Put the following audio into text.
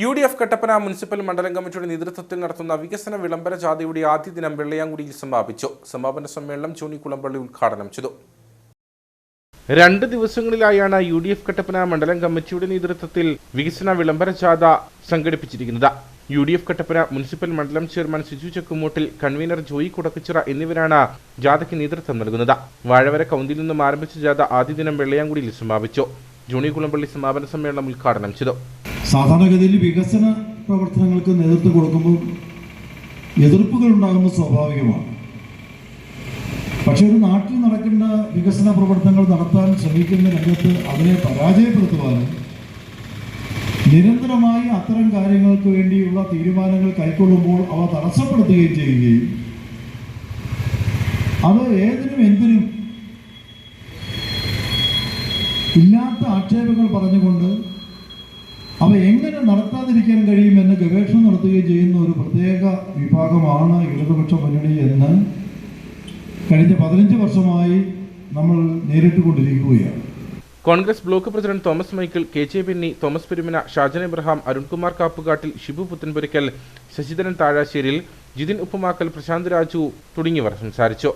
U D F Kattappana municipal മണ്ഡലം കമ്മിറ്റിയുടെ നേതൃത്വത്തിൽ നടത്തുന്ന വികസന വിളംബര ജാഥയുടെ ആദ്യ ദിനം വെള്ളയാങ്കുടിയിൽ സമാപിച്ചു. സമാപന സമ്മേളനം ചൂണി കുളമ്പള്ളി ഉദ്ഘാടനം ചെയ്തു. രണ്ട് ദിവസങ്ങളിലായാണ് യു ഡി എഫ് കട്ടപ്പന മണ്ഡലം കമ്മിറ്റിയുടെ നേതൃത്വത്തിൽ വികസന വിളംബര ജാഥ സംഘടിപ്പിച്ചിരിക്കുന്നത്. U D F Kattappana municipal മണ്ഡലം ചെയർമാൻ സിജു ചക്കുമൂട്ടിൽ കൺവീനർ ജോയി കുടക്കുച്ചിറ എന്നിവരാണ് ജാഥയ്ക്ക് നേതൃത്വം നൽകുന്നത്. വാഴവര കൗന്തിൽ നിന്നും ആരംഭിച്ച ജാഥ ആദ്യ ദിനം വെള്ളയാങ്കുടിയിൽ സമാപിച്ചു. ജൂണി കുളമ്പള്ളി സമാപന സമ്മേളനം ഉദ്ഘാടനം ചെയ്തു. സാധാരണഗതിയിൽ വികസന പ്രവർത്തനങ്ങൾക്ക് നേതൃത്വം കൊടുക്കുമ്പോൾ എതിർപ്പുകൾ ഉണ്ടാകുന്നത് സ്വാഭാവികമാണ്. പക്ഷെ ഒരു നാട്ടിൽ നടക്കേണ്ട വികസന പ്രവർത്തനങ്ങൾ നടത്താൻ ശ്രമിക്കുന്ന രംഗത്ത് അതിനെ പരാജയപ്പെടുത്തുവാനും നിരന്തരമായി അത്തരം കാര്യങ്ങൾക്ക് വേണ്ടിയുള്ള തീരുമാനങ്ങൾ കൈക്കൊള്ളുമ്പോൾ അവ തടസ്സപ്പെടുത്തുകയും ചെയ്യുകയും അത് ഏതിനും എന്തിനും ഇല്ലാത്ത ആക്ഷേപങ്ങൾ പറഞ്ഞുകൊണ്ട് അവ എങ്ങനെ നടത്താതിരിക്കാൻ കഴിയുമെന്ന് ഗവേഷണം നടത്തുകയും ചെയ്യുന്ന ഒരു പ്രത്യേക വിഭാഗമാണ് ഇടതുപക്ഷ മുന്നണി എന്ന് കഴിഞ്ഞ പതിനഞ്ച് വർഷമായി നമ്മൾ നേരിട്ട് കൊണ്ടിരിക്കുകയാണ് Congress block president Thomas Michael K J Benny Thomas Peruman Shajan Abraham Arunkumar Kappukattil Shibu Puthenpurackal Sasidharan Thazhasseriyil Jithin Uppumakkal Prasanth Raju തുടങ്ങിയവർ സംസാരിച്ചു.